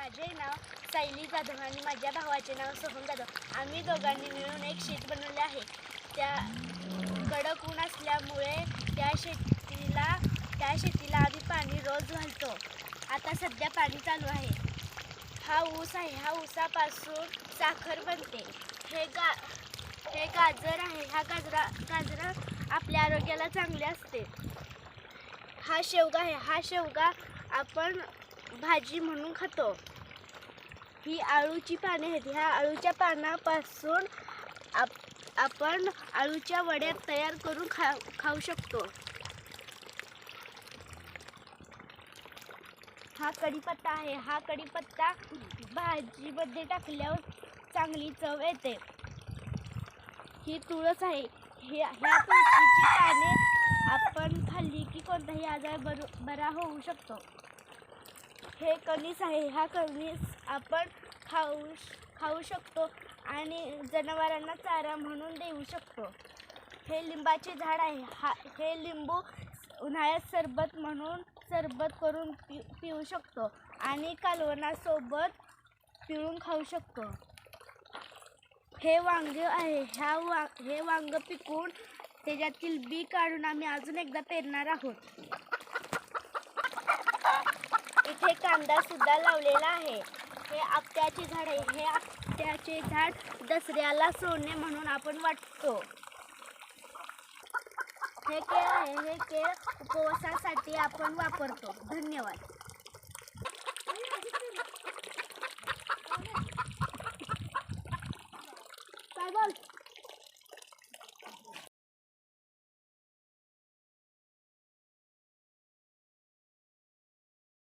माझे नाव सायली जाधव आणि माझ्या भावाचे नाव सोहम जाधव. आम्ही दोघांनी मिळून एक शेत बनवले आहे. त्या कडक ऊन असल्यामुळे त्या शेतीला त्या शेतीला आम्ही पाणी रोज घालतो. आता सध्या पाणी चालू आहे. हा ऊस आहे. हा ऊसापासून साखर बनते. हे गा हे गाजर आहे. हा गाजरा गाजरा आपल्या आरोग्याला चांगले असते. हा शेवगा आहे. हा शेवगा आपण भाजी म्हणून खातो. ही आळूची पाने आहेत. ह्या आळूच्या पानापासून आप आपण आळूच्या वड्या तयार करून खा खाऊ शकतो. हा कढीपत्ता आहे. हा कढीपत्ता भाजीमध्ये टाकल्यावर चांगली चव येते. ही तुळस आहे. हे ह्या तुळशीची पाने आपण खाल्ली की कोणताही आजार बर बरा होऊ शकतो. हे कणीस आहे. हा कणीस आपण खाऊ खाऊ शकतो आणि जनावरांना चारा म्हणून देऊ शकतो. हे लिंबाचे झाड आहे. हा हे लिंबू उन्हाळ्यात सरबत म्हणून सरबत करून पि पिऊ शकतो आणि कालवणासोबत पिळून खाऊ शकतो. हे वांग आहे. ह्या वा हे वांग पिकून त्याच्यातील बी काढून आम्ही अजून एकदा पेरणार आहोत. कांदा सुद्धा लावलेला आहे. हे आपट्याचे झाड आहे. हे आपट्याचे झाड दसऱ्याला सोने म्हणून आपण वाटतो. हे केळ आहे. हे केळ उपवासासाठी आपण वापरतो. धन्यवाद.